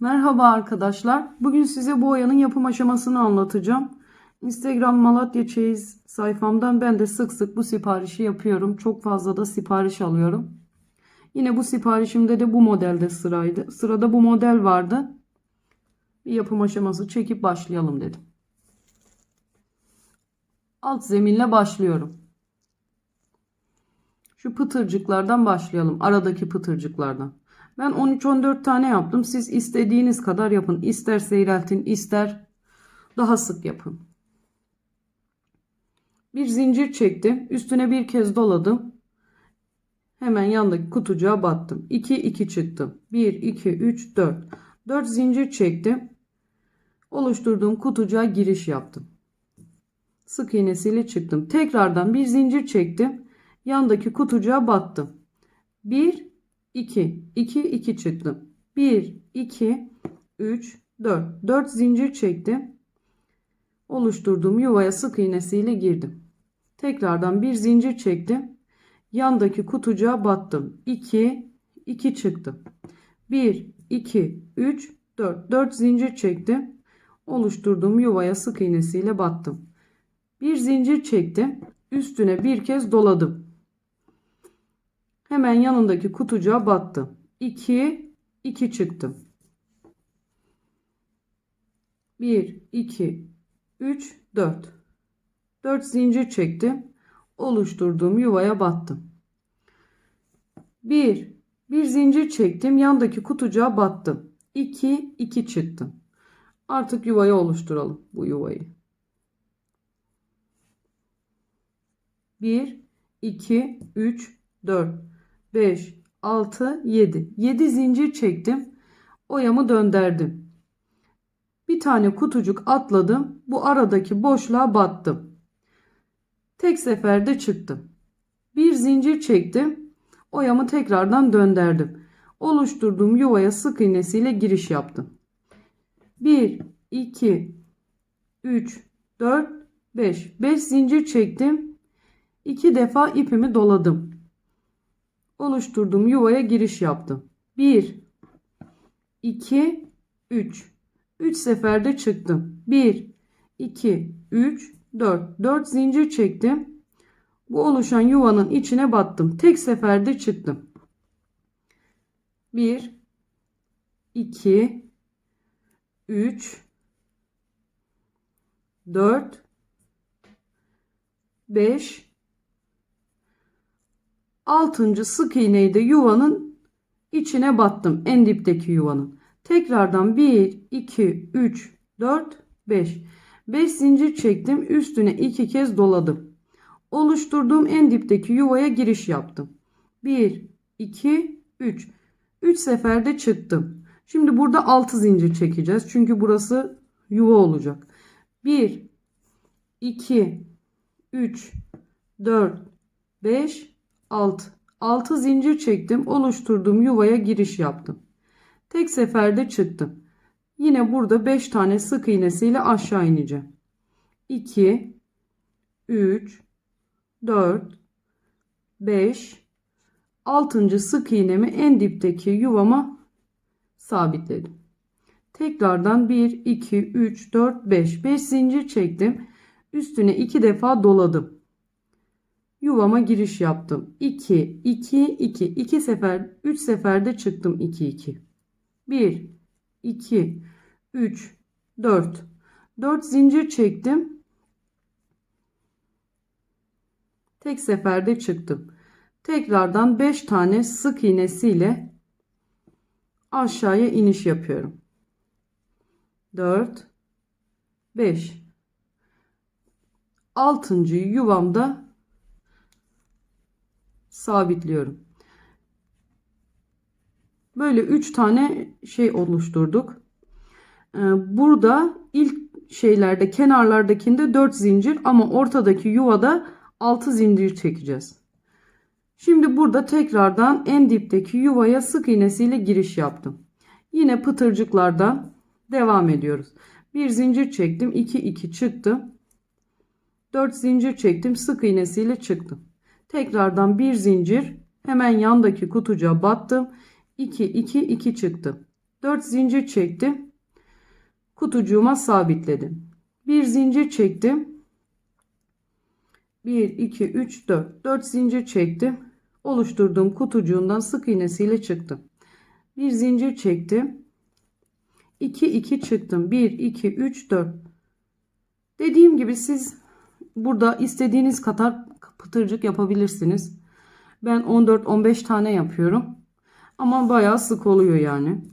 Merhaba arkadaşlar. Bugün size bu oyanın yapım aşamasını anlatacağım. Instagram Malatya Çeyiz sayfamdan ben de sık sık bu siparişi yapıyorum. Çok fazla da sipariş alıyorum. Yine bu siparişimde de bu modelde sıraydı. Sırada bu model vardı. Bir yapım aşaması çekip başlayalım dedim. Alt zeminle başlıyorum. Şu pıtırcıklardan başlayalım. Aradaki pıtırcıklardan. Ben 13-14 tane yaptım. Siz istediğiniz kadar yapın. İster seyreltin, ister daha sık yapın. Bir zincir çektim. Üstüne bir kez doladım. Hemen yandaki kutucuğa battım. 2 2 çıktım. 1 2 3 4. 4 zincir çektim. Oluşturduğum kutucuğa giriş yaptım. Sık iğnesiyle çıktım. Tekrardan bir zincir çektim. Yandaki kutucuğa battım. 1 2 2 2 çıktım. 1 2 3 4 4 zincir çektim. Oluşturduğum yuvaya sık iğnesiyle girdim. Tekrardan bir zincir çektim. Yandaki kutucuğa battım. 2 2 çıktım. 1 2 3 4 4 zincir çektim. Oluşturduğum yuvaya sık iğnesiyle battım. Bir zincir çektim. Üstüne bir kez doladım. Hemen yanındaki kutucuğa battım. 2 2 çıktım. 1 2 3 4 4 zincir çektim. Oluşturduğum yuvaya battım. 1 bir zincir çektim. Yandaki kutucuğa battım. 2 2 çıktım. Artık yuvayı oluşturalım bu yuvayı. 1 2 3 4 5 6 7 7 zincir çektim. Oyamı döndürdüm. Bir tane kutucuk atladım. Bu aradaki boşluğa battım. Tek seferde çıktım. Bir zincir çektim. Oyamı tekrardan döndürdüm. Oluşturduğum yuvaya sık iğnesiyle giriş yaptım. 1 2 3 4 5 5 zincir çektim. 2 defa ipimi doladım. Oluşturduğum yuvaya giriş yaptım. 1 2 3 3 seferde çıktım. 1 2 3 4 4 zincir çektim. Bu oluşan yuvanın içine battım. Tek seferde çıktım. 1 2 3 4 5 Altıncı sık iğneyi de yuvanın içine battım. En dipteki yuvanın. Tekrardan 1, 2, 3, 4, 5. 5 zincir çektim. Üstüne 2 kez doladım. Oluşturduğum en dipteki yuvaya giriş yaptım. 1, 2, 3. 3 seferde çıktım. Şimdi burada 6 zincir çekeceğiz. Çünkü burası yuva olacak. 1, 2, 3, 4, 5, 6. 6 zincir çektim. Oluşturduğum yuvaya giriş yaptım. Tek seferde çıktım. Yine burada 5 tane sık iğnesiyle aşağı ineceğim. 2 3 4 5 6. sık iğnemi en dipteki yuvama sabitledim. Tekrardan 1 2 3 4 5 5 zincir çektim. Üstüne 2 defa doladım yuvama giriş yaptım. 2 2 2 2 sefer 3 seferde çıktım 2 2. 1 2 3 4 4 zincir çektim. Tek seferde çıktım. Tekrardan 5 tane sık iğnesiyle aşağıya iniş yapıyorum. 4 5 6. yuvamda sabitliyorum. Böyle 3 tane şey oluşturduk. Ee, burada ilk şeylerde kenarlardakinde 4 zincir ama ortadaki yuvada 6 zincir çekeceğiz. Şimdi burada tekrardan en dipteki yuvaya sık iğnesiyle giriş yaptım. Yine pıtırcıklardan devam ediyoruz. Bir zincir çektim. 2 2 çıktım. 4 zincir çektim. Sık iğnesiyle çıktım. Tekrardan bir zincir hemen yandaki kutucuğa battım. 2 2 2 çıktı. 4 zincir çektim. Kutucuğuma sabitledim. Bir zincir çektim. 1 2 3 4 4 zincir çektim. Oluşturduğum kutucuğundan sık iğnesiyle çıktım. Bir zincir çektim. 2 2 çıktım. 1 2 3 4 Dediğim gibi siz burada istediğiniz kadar pıtırcık yapabilirsiniz. Ben 14-15 tane yapıyorum. Ama bayağı sık oluyor yani.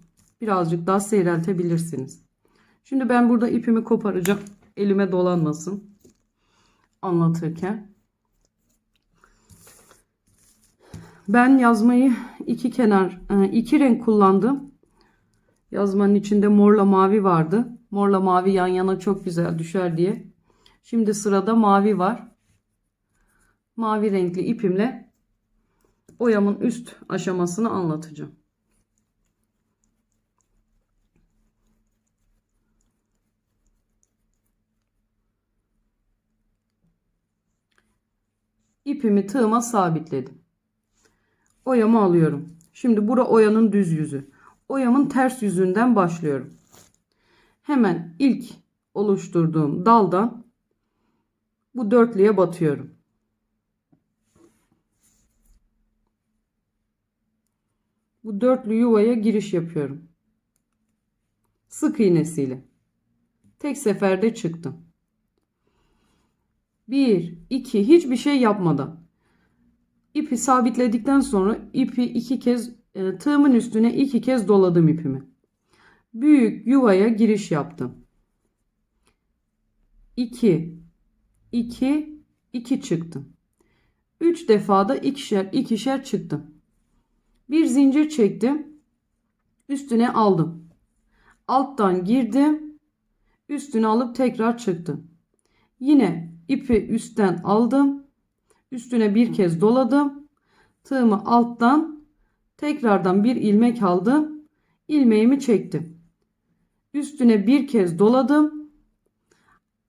Birazcık daha seyreltebilirsiniz. Şimdi ben burada ipimi koparacağım. Elime dolanmasın. Anlatırken. Ben yazmayı iki kenar, e, iki renk kullandım. Yazmanın içinde morla mavi vardı. Morla mavi yan yana çok güzel düşer diye. Şimdi sırada mavi var. Mavi renkli ipimle oyamın üst aşamasını anlatacağım. İpimi tığıma sabitledim. Oyamı alıyorum. Şimdi bura oyanın düz yüzü. Oyamın ters yüzünden başlıyorum. Hemen ilk oluşturduğum daldan bu dörtlüye batıyorum. Bu dörtlü yuvaya giriş yapıyorum. Sık iğnesiyle. Tek seferde çıktım. 1 2 hiçbir şey yapmadan ipi sabitledikten sonra ipi iki kez e, tığımın üstüne iki kez doladım ipimi. Büyük yuvaya giriş yaptım. 2 2 2 çıktım. 3 defada ikişer ikişer çıktım. Bir zincir çektim. Üstüne aldım. Alttan girdim. Üstüne alıp tekrar çıktım. Yine ipi üstten aldım. Üstüne bir kez doladım. Tığımı alttan tekrardan bir ilmek aldım. ilmeğimi çektim. Üstüne bir kez doladım.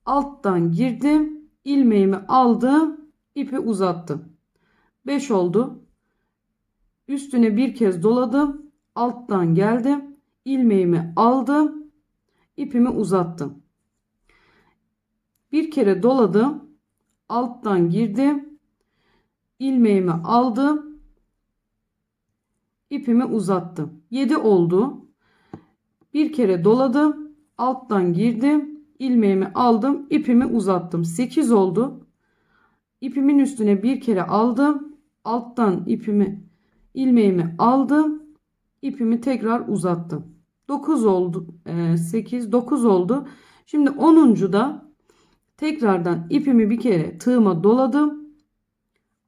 Alttan girdim. ilmeğimi aldım. ipi uzattım. 5 oldu. Üstüne bir kez doladım. Alttan geldim. ilmeğimi aldım. ipimi uzattım. Bir kere doladım. Alttan girdim. ilmeğimi aldım. ipimi uzattım. 7 oldu. Bir kere doladım. Alttan girdim. ilmeğimi aldım. ipimi uzattım. 8 oldu. İpimin üstüne bir kere aldım. Alttan ipimi ilmeğimi aldım. ipimi tekrar uzattım. 9 oldu. 8 9 oldu. Şimdi 10. da tekrardan ipimi bir kere tığıma doladım.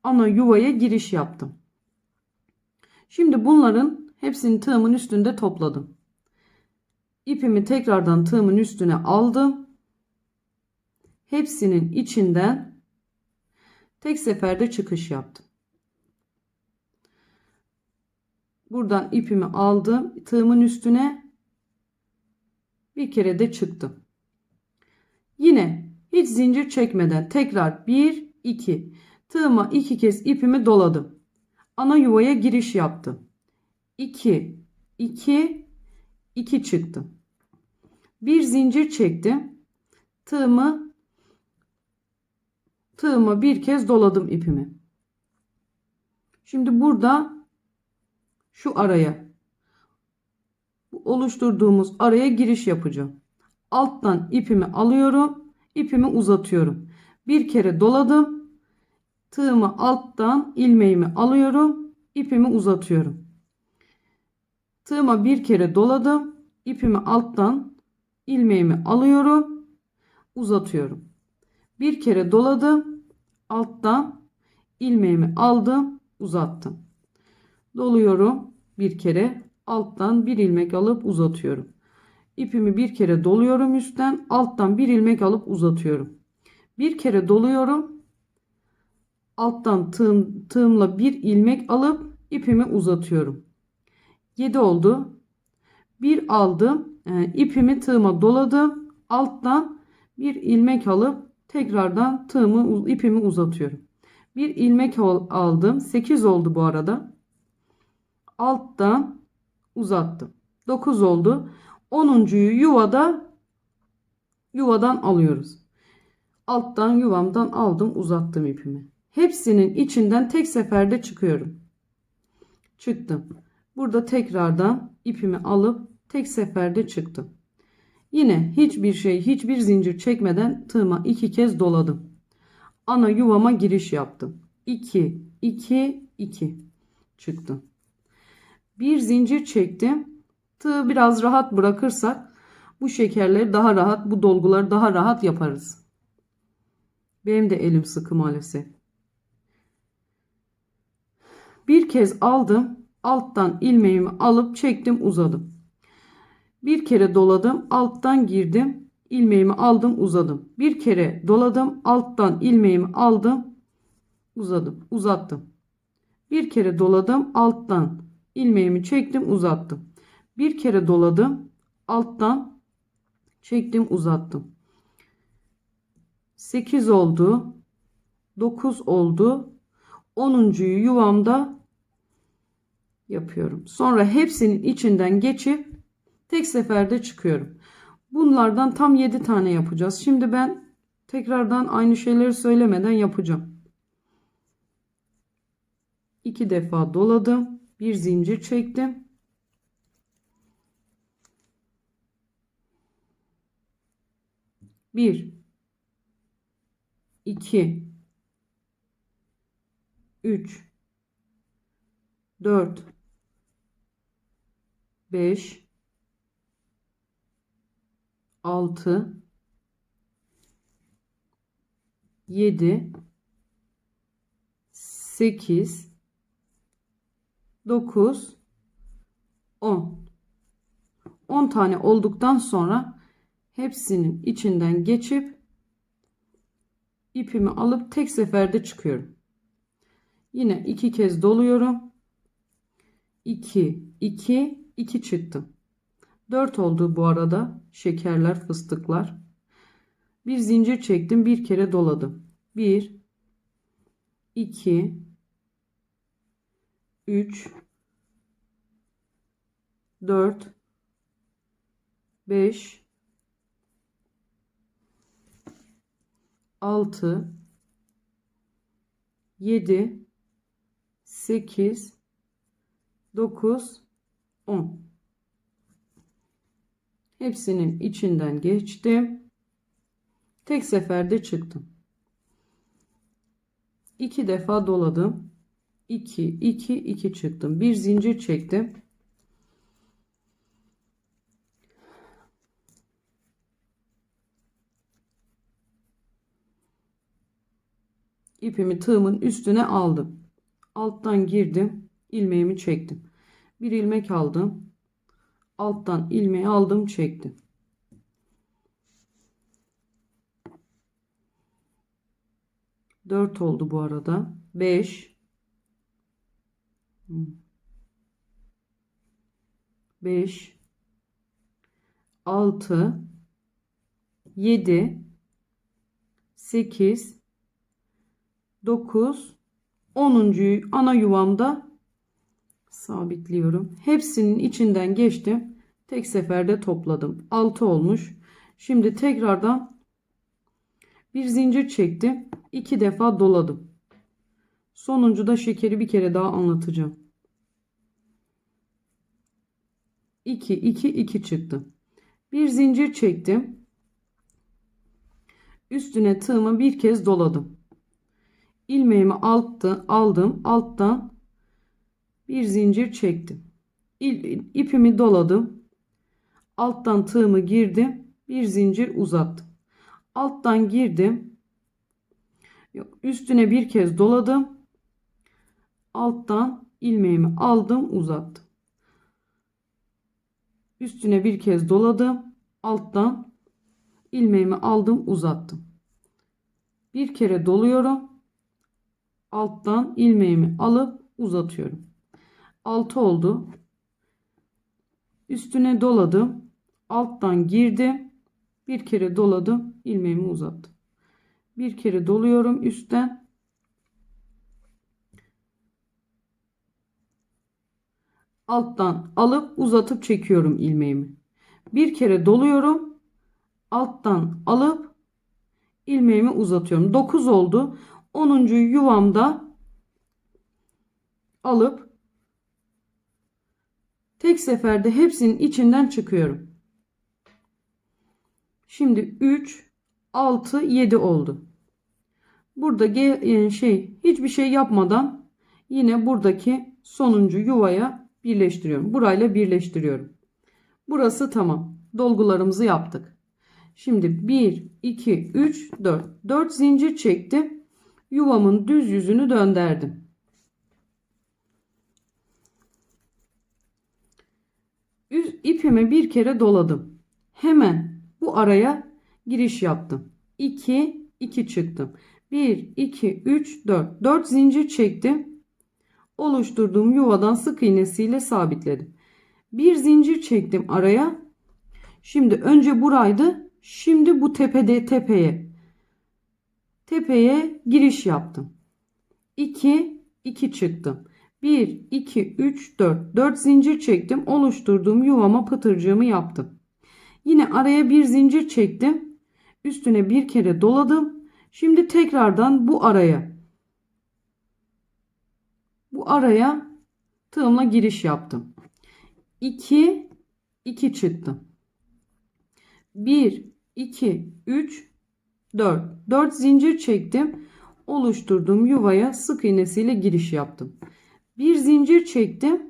Ana yuvaya giriş yaptım. Şimdi bunların hepsini tığımın üstünde topladım. İpimi tekrardan tığımın üstüne aldım. Hepsinin içinden tek seferde çıkış yaptım. Buradan ipimi aldım. Tığımın üstüne bir kere de çıktım. Yine hiç zincir çekmeden tekrar 1 2 tığıma iki kez ipimi doladım. Ana yuvaya giriş yaptım. 2 2 2 çıktım. Bir zincir çektim. Tığımı tığıma bir kez doladım ipimi. Şimdi burada şu araya oluşturduğumuz araya giriş yapacağım. Alttan ipimi alıyorum. ipimi uzatıyorum. Bir kere doladım. Tığımı alttan ilmeğimi alıyorum. ipimi uzatıyorum. Tığıma bir kere doladım. ipimi alttan ilmeğimi alıyorum. Uzatıyorum. Bir kere doladım. Alttan ilmeğimi aldım. Uzattım. Doluyorum bir kere. Alttan bir ilmek alıp uzatıyorum. İpimi bir kere doluyorum üstten. Alttan bir ilmek alıp uzatıyorum. Bir kere doluyorum. Alttan tığım, tığımla bir ilmek alıp ipimi uzatıyorum. 7 oldu. Bir aldım. E, ipimi tığıma doladım. Alttan bir ilmek alıp tekrardan tığımı ipimi uzatıyorum. Bir ilmek aldım. 8 oldu bu arada. Alttan uzattım. 9 oldu. 10.yu yuvada yuvadan alıyoruz. Alttan yuvamdan aldım uzattım ipimi. Hepsinin içinden tek seferde çıkıyorum. Çıktım. Burada tekrardan ipimi alıp tek seferde çıktım. Yine hiçbir şey hiçbir zincir çekmeden tığıma iki kez doladım. Ana yuvama giriş yaptım. 2 2 2 çıktım. Bir zincir çektim. Tığı biraz rahat bırakırsak bu şekerleri daha rahat, bu dolguları daha rahat yaparız. Benim de elim sıkı maalesef. Bir kez aldım. Alttan ilmeğimi alıp çektim uzadım. Bir kere doladım. Alttan girdim. ilmeğimi aldım uzadım. Bir kere doladım. Alttan ilmeğimi aldım. Uzadım. Uzattım. Bir kere doladım. Alttan ilmeğimi çektim uzattım. Bir kere doladım. Alttan çektim uzattım. 8 oldu. 9 oldu. 10.yu yuvamda yapıyorum. Sonra hepsinin içinden geçip tek seferde çıkıyorum. Bunlardan tam 7 tane yapacağız. Şimdi ben tekrardan aynı şeyleri söylemeden yapacağım. 2 defa doladım. Bir zincir çektim. Bir, iki, üç, dört, beş, altı, yedi, sekiz, dokuz, on. 10 tane olduktan sonra hepsinin içinden geçip ipimi alıp tek seferde çıkıyorum. Yine iki kez doluyorum. 2 2 2 çıktım. 4 oldu bu arada şekerler, fıstıklar. Bir zincir çektim, bir kere doladım. 1 2 3 4 5 6 7 8 9 10 Hepsinin içinden geçtim. Tek seferde çıktım. 2 defa doladım. 2 2 2 çıktım. Bir zincir çektim. ipimi tığımın üstüne aldım. Alttan girdim. ilmeğimi çektim. Bir ilmek aldım. Alttan ilmeği aldım çektim. Dört oldu bu arada. Beş. Beş. Altı. Yedi. Sekiz. 9 10. ana yuvamda sabitliyorum. Hepsinin içinden geçtim. Tek seferde topladım. 6 olmuş. Şimdi tekrardan bir zincir çektim. 2 defa doladım. Sonuncu da şekeri bir kere daha anlatacağım. 2 2 2 çıktı. Bir zincir çektim. Üstüne tığımı bir kez doladım ilmeğimi alttı, aldım. Alttan bir zincir çektim. İl, ipimi doladım. Alttan tığımı girdim. Bir zincir uzattım. Alttan girdim. Üstüne bir kez doladım. Alttan ilmeğimi aldım, uzattım. Üstüne bir kez doladım. Alttan ilmeğimi aldım, uzattım. Bir kere doluyorum alttan ilmeğimi alıp uzatıyorum. 6 oldu. Üstüne doladım. Alttan girdim. Bir kere doladım. ilmeğimi uzattım. Bir kere doluyorum üstten. Alttan alıp uzatıp çekiyorum ilmeğimi. Bir kere doluyorum. Alttan alıp ilmeğimi uzatıyorum. 9 oldu. 10. yuvamda alıp tek seferde hepsinin içinden çıkıyorum. Şimdi 3 6 7 oldu. Burada ge- şey hiçbir şey yapmadan yine buradaki sonuncu yuvaya birleştiriyorum. Burayla birleştiriyorum. Burası tamam. Dolgularımızı yaptık. Şimdi 1, 2, 3, 4. 4 zincir çektim. Yuvamın düz yüzünü döndürdüm. Üz- ipimi bir kere doladım. Hemen bu araya giriş yaptım. 2, 2 çıktım. 1, 2, 3, 4. 4 zincir çektim. Oluşturduğum yuvadan sık iğnesiyle sabitledim. Bir zincir çektim araya. Şimdi önce buraydı. Şimdi bu tepede tepeye. Tepeye giriş yaptım. 2 2 çıktım. 1 2 3 4 4 zincir çektim. Oluşturduğum yuvama pıtırcığımı yaptım. Yine araya bir zincir çektim. Üstüne bir kere doladım. Şimdi tekrardan bu araya araya tığımla giriş yaptım. 2 2 çıktım. 1 2 3 4 4 zincir çektim. Oluşturduğum yuvaya sık iğnesiyle giriş yaptım. Bir zincir çektim.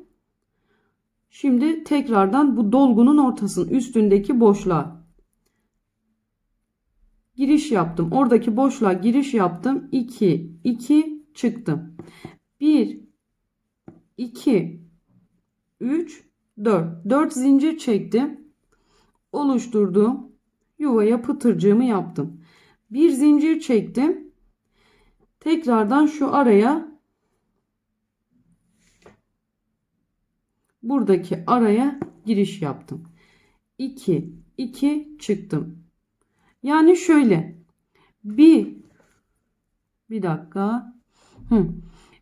Şimdi tekrardan bu dolgunun ortasının üstündeki boşluğa giriş yaptım. Oradaki boşluğa giriş yaptım. 2 2 çıktım. 1 2 3 4 4 zincir çektim. Oluşturduğum yuvaya pıtırcığımı yaptım. Bir zincir çektim. Tekrardan şu araya buradaki araya giriş yaptım. 2 2 çıktım. Yani şöyle bir bir dakika. Hı.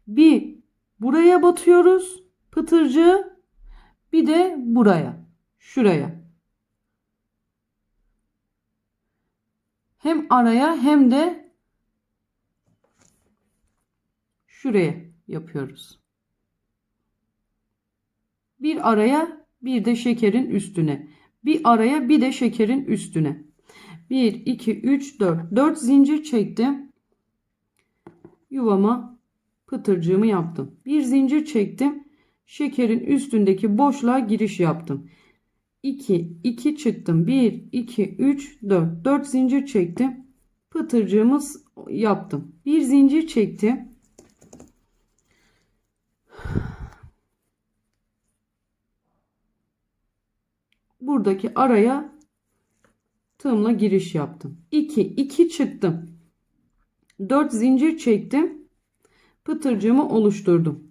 Bir buraya batıyoruz pıtırcığı bir de buraya şuraya. Hem araya hem de şuraya yapıyoruz. Bir araya bir de şekerin üstüne. Bir araya bir de şekerin üstüne. 1, 2, 3, 4. 4 zincir çektim. Yuvama pıtırcığımı yaptım. Bir zincir çektim. Şekerin üstündeki boşluğa giriş yaptım. 2, 2 çıktım. 1, 2, 3, 4. 4 zincir çektim. Pıtırcığımız yaptım. Bir zincir çektim. Buradaki araya tığımla giriş yaptım. 2 2 çıktım. 4 zincir çektim. Pıtırcığımı oluşturdum.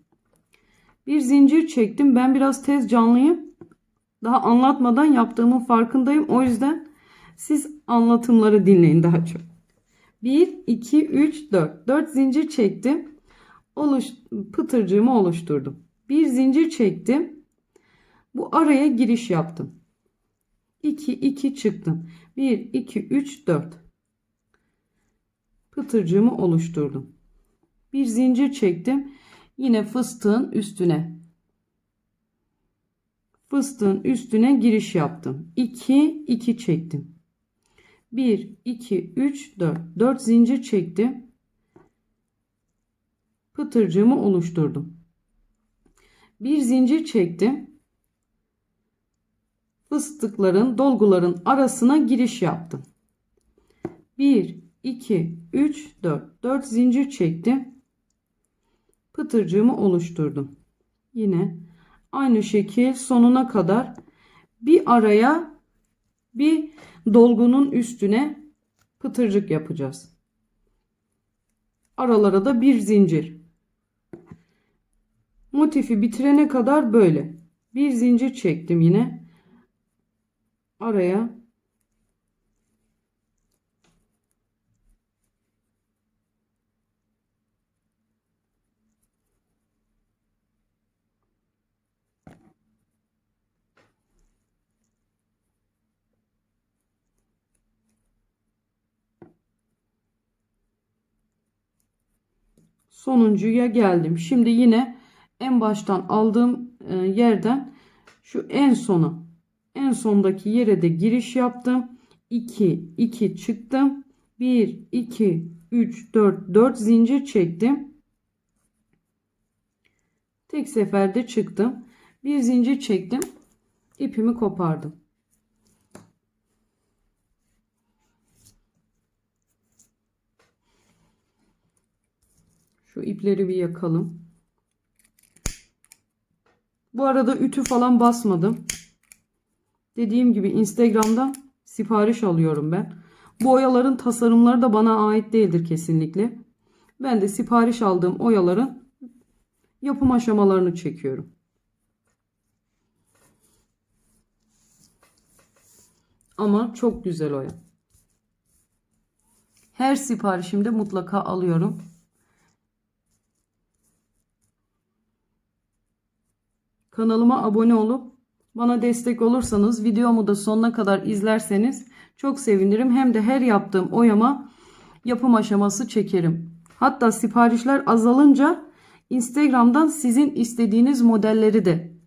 Bir zincir çektim. Ben biraz tez canlıyım. Daha anlatmadan yaptığımın farkındayım. O yüzden siz anlatımları dinleyin daha çok. 1 2 3 4 4 zincir çektim. Oluş pıtırcığımı oluşturdum. Bir zincir çektim. Bu araya giriş yaptım. 2 2 çıktım. 1 2 3 4 pıtırcığımı oluşturdum. Bir zincir çektim. Yine fıstığın üstüne fıstığın üstüne giriş yaptım. 2 2 çektim. 1 2 3 4 4 zincir çektim. Pıtırcığımı oluşturdum. Bir zincir çektim fıstıkların, dolguların arasına giriş yaptım. 1, 2, 3, 4. 4 zincir çektim. Pıtırcığımı oluşturdum. Yine aynı şekil sonuna kadar bir araya bir dolgunun üstüne pıtırcık yapacağız. Aralara da bir zincir. Motifi bitirene kadar böyle. Bir zincir çektim yine araya sonuncuya geldim. Şimdi yine en baştan aldığım e, yerden şu en sona en sondaki yere de giriş yaptım. 2 2 çıktım. 1 2 3 4 4 zincir çektim. Tek seferde çıktım. Bir zincir çektim. İpimi kopardım. Şu ipleri bir yakalım. Bu arada ütü falan basmadım. Dediğim gibi Instagram'dan sipariş alıyorum ben. Bu oyaların tasarımları da bana ait değildir kesinlikle. Ben de sipariş aldığım oyaların yapım aşamalarını çekiyorum. Ama çok güzel oya. Her siparişimde mutlaka alıyorum. Kanalıma abone olup bana destek olursanız videomu da sonuna kadar izlerseniz çok sevinirim. Hem de her yaptığım oyama yapım aşaması çekerim. Hatta siparişler azalınca Instagram'dan sizin istediğiniz modelleri de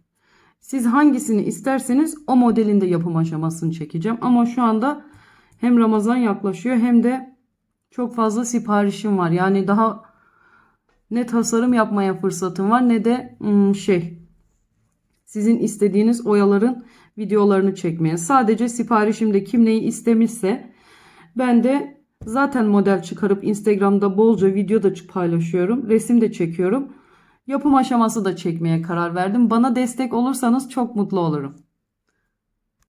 siz hangisini isterseniz o modelin de yapım aşamasını çekeceğim. Ama şu anda hem Ramazan yaklaşıyor hem de çok fazla siparişim var. Yani daha ne tasarım yapmaya fırsatım var ne de hmm, şey sizin istediğiniz oyaların videolarını çekmeye. Sadece siparişimde kim neyi istemişse ben de zaten model çıkarıp Instagram'da bolca video da paylaşıyorum. Resim de çekiyorum. Yapım aşaması da çekmeye karar verdim. Bana destek olursanız çok mutlu olurum.